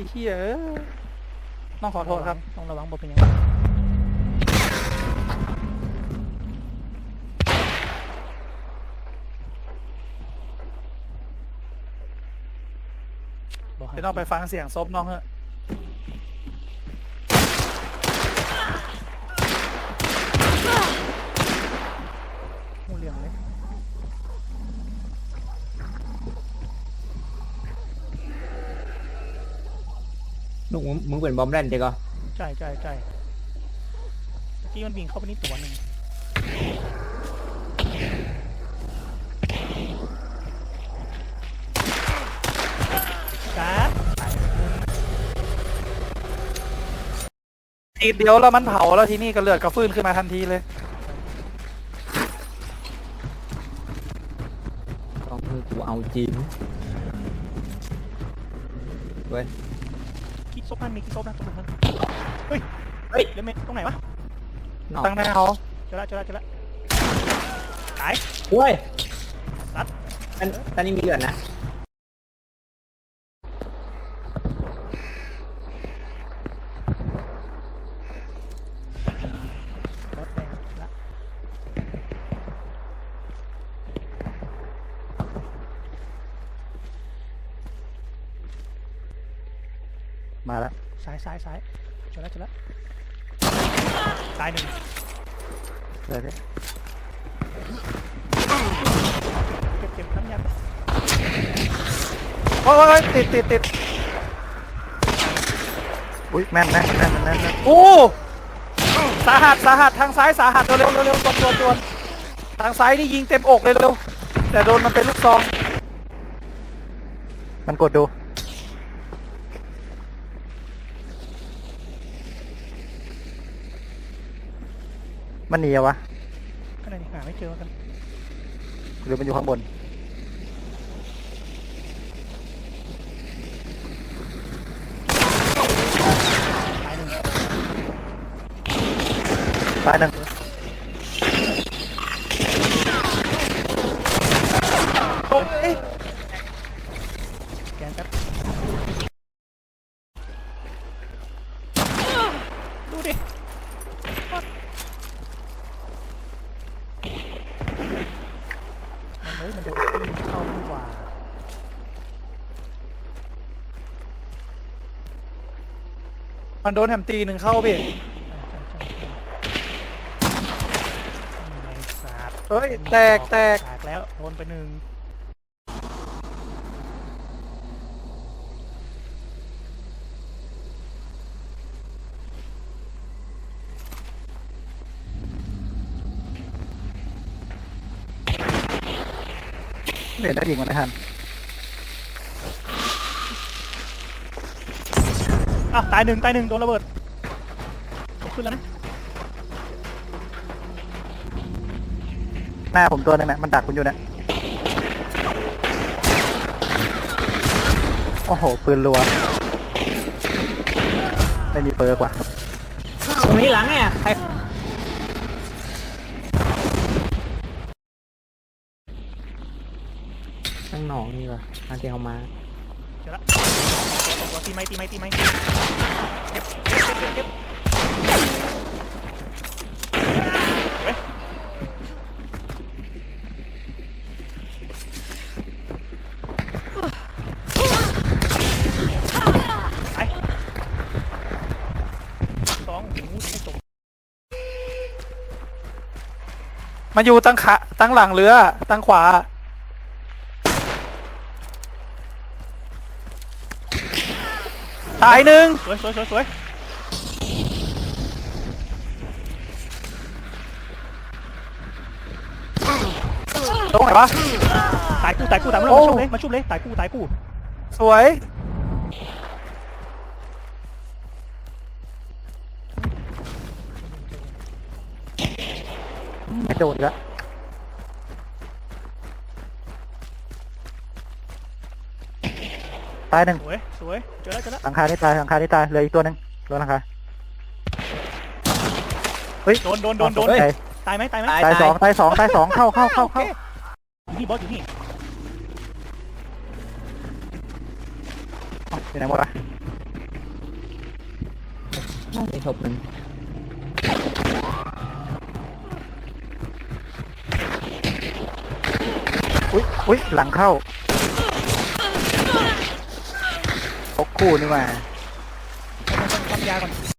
อ้เหี้ยเอ้ยน้องขอโทษครับ ต้องระวังบ่เป็นหยังบ่ให้ เดี๋ยวน้องไปฟังเสียงซบน้องเถอะ ลูกมึงมึงเป็นบอมแรนเด็กอะใช่ใช่ใช่เมื่อกี้มันวิ่งเข้าไปนี่ตัวหนึ่งการ์ดทีเดียวแล้วมันเผาแล้วทีนี้ก็เลือดกระฟื้นขึ้นมาทันทีเลย ต้องคือกูเอาจริงเว้ย คิดซบนั่นมีคิดซบนะตรงนั้นเฮ้ยเฮ้ยเดี๋ยวเมตรงไหนวะนอกตั้งหน้าเขาเจอละเจอละเจอละตายเว้ยรัดอันตอนนี้มีเลือดนะ รถแดงละ มาแล้วซ้ายซ้ายซ้ายเจอละเจอละตายหนึ่งเดี๋ยวดิเก็บเก็บทั้งยันโอ้ยติดติดติดอุ้ยแม่นแม่นแม่นแม่นแม่นแม่นโอ้สาหัสสาหัสทางซ้ายสาหัสเร็วเร็วเร็วเร็วดวนดวนทางซ้ายนี่ยิงเต็มอกเลยเร็วแต่โดนมันเป็นลูกซอง มันกดดู มันหนีอะวะข้างในนี่หาไม่เจอกันหรือมันอยู่ข้างบน ตายหนึ่ง ตายหนึ่งโอ้ย แกนแป๊บดูดิมัน เฮ้ยมันโดนตีเข้าดีกว่ามันโดนแฮมตีหนึ่งเข้าพี่ใช่ใช่ใช่ใช่ไอ้สัตว์เฮ้ยแตกแตก แตกแล้วโดนไปหนึ่ง เห็นได้ยิงมันไม่ทันอะตายหนึ่งตายหนึ่งโดนระเบิดผมขึ้นแล้วนะหน้าผมตัวนึงนะมันดักคุณอยู่เนะโอ้โหปืนรัวไม่มีเปิร์กว่ะตรงนี้หลังเนี่ยใครางหนอกนี่วะมาเที่ยวมาเจอละตัวตีไม้ตีไม้ตีไม้เก็บเก็บเก็บเก็บเฮ้ยไปสองหูไม่ตกมาอยู่ตั้งขาตั้งหลังเรือตั้งขวา ตายหนึ่งสวยสวยสวยสวยตรงไหนวะตายกูตายกูตายมาโอ้ชุบเลยมาชุบเลยตายกูตายกูสวยไม่โดนอีกแล้ว ตายหนึ่งสวยสวยเจอแล้วเจอแล้วหลังคาที่ตายหลังคาที่ตายเหลืออีกตัวหนึ่งตัวหลังคาเฮ้ยโดนโดนโดนโดนตายตายไหมตายไหมตายตายสองตายสองตายสองเข้าเข้าเข้าเข้าอยู่นี่บอสอยู่นี่เอ้าอยู่ไหนหมดวะมีศพหนึ่งอุ้ยอุ้ยหลังเข้าพก คู่นี่ว่าต้องต้องปั๊มยาก่อน